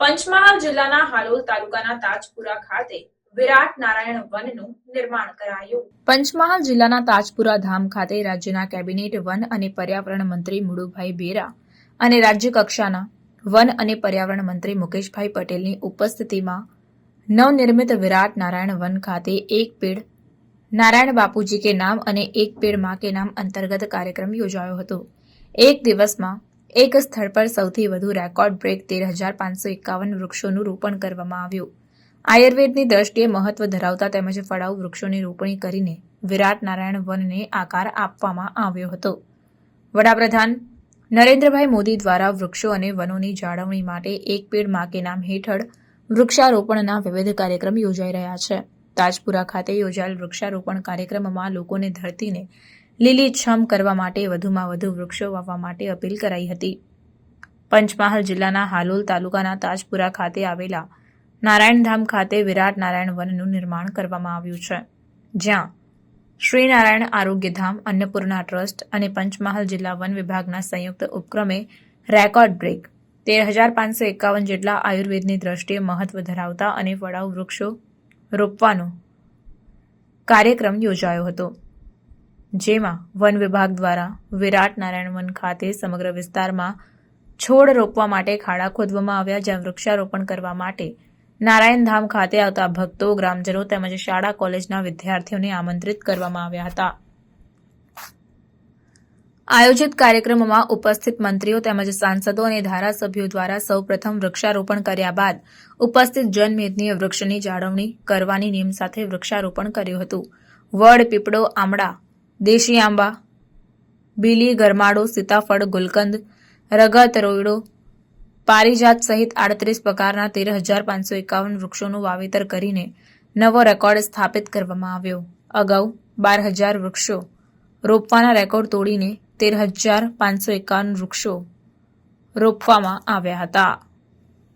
પંચમહાલ જિલ્લાના હાલોલ તાલુકાના તાજપુરા ખાતે પંચમહાલ જિલ્લાના તાજપુરા ધામ ખાતે રાજ્યના કેબિનેટ વન અને પર્યાવરણ મંત્રી મુળુભાઈ બેરા અને રાજ્ય કક્ષાના વન અને પર્યાવરણ મંત્રી મુકેશભાઈ પટેલની ઉપસ્થિતિમાં નવનિર્મિત વિરાટ નારાયણ વન ખાતે એક પેડ નારાયણ બાપુજી કે નામ અને એક પેડમાં કે નામ અંતર્ગત કાર્યક્રમ યોજાયો હતો. એક દિવસમાં એક સ્થળ પર સૌથી વધુ રેકોર્ડ બ્રેક તેર હજાર પાંચસો એકાવન વૃક્ષોનું રોપણ કરવામાં આવ્યું. આયુર્વેદની દ્રષ્ટિએ મહત્વ ધરાવતા તેમજ ફળાઉ વૃક્ષોની રોપણી કરીને વિરાટ નારાયણ વનને આકાર આપવામાં આવ્યો હતો. વડાપ્રધાન નરેન્દ્રભાઈ મોદી દ્વારા વૃક્ષો અને વનોની જાળવણી માટે એક પેડમાં કે નામ હેઠળ વૃક્ષારોપણના વિવિધ કાર્યક્રમ યોજાઈ રહ્યા છે. તાજપુરા ખાતે યોજાયેલ વૃક્ષારોપણ કાર્યક્રમમાં લોકોને ધરતીને લીલીછમ કરવા માટે વધુમાં વધુ વૃક્ષો વાવવા માટે અપીલ કરાઈ હતી. પંચમહાલ જિલ્લાના હાલોલ તાલુકાના તાજપુરા ખાતે આવેલા નારાયણધામ ખાતે વિરાટ નારાયણ વનનું નિર્માણ કરવામાં આવ્યું છે. જ્યાં શ્રીનારાયણ આરોગ્યધામ અન્નપૂર્ણા ટ્રસ્ટ અને પંચમહાલ જિલ્લા વન વિભાગના સંયુક્ત ઉપક્રમે રેકોર્ડ બ્રેક, તેર હજાર પાંચસો એકાવન જેટલા આયુર્વેદની દ્રષ્ટિએ મહત્વ ધરાવતા અને વડાઉ વૃક્ષો રોપવાનો કાર્યક્રમ યોજાયો હતો. જેમાં વન વિભાગ દ્વારા વિરાટ નારાયણ વન ખાતે સમગ્ર વિસ્તારમાં છોડ રોપવા માટે ખાડા ખોદવામાં આવ્યા, જ્યાં વૃક્ષારોપણ કરવા માટે નારાયણધામ ખાતે આવતા ભક્તો, ગ્રામજનો તેમજ શાળા, કોલેજના વિદ્યાર્થીઓને આમંત્રિત કરવામાં આવ્યા હતા. આયોજિત કાર્યક્રમમાં ઉપસ્થિત મંત્રીઓ તેમજ સાંસદો અને ધારાસભ્યો દ્વારા સૌપ્રથમ વૃક્ષારોપણ કર્યા બાદ ઉપસ્થિત જનમેદનીએ વૃક્ષની જાળવણી કરવાની નેમ સાથે વૃક્ષારોપણ કર્યું હતું. વડ, પીપળો, આમળા, દેશી આંબા, બીલી, ગરમાડો, સીતાફળ, ગુલકંદ, રગત, રોયડો, પારિજાત સહિત આડત્રીસ પ્રકારના તેર હજાર પાંચસો એકાવન વૃક્ષોનું વાવેતર કરીને નવો રેકોર્ડ સ્થાપિત કરવામાં આવ્યો. અગાઉ બાર હજાર વૃક્ષો રોપવાના રેકોર્ડ તોડીને તેર હજાર પાંચસો એકાવન વૃક્ષો રોપવામાં આવ્યા હતા.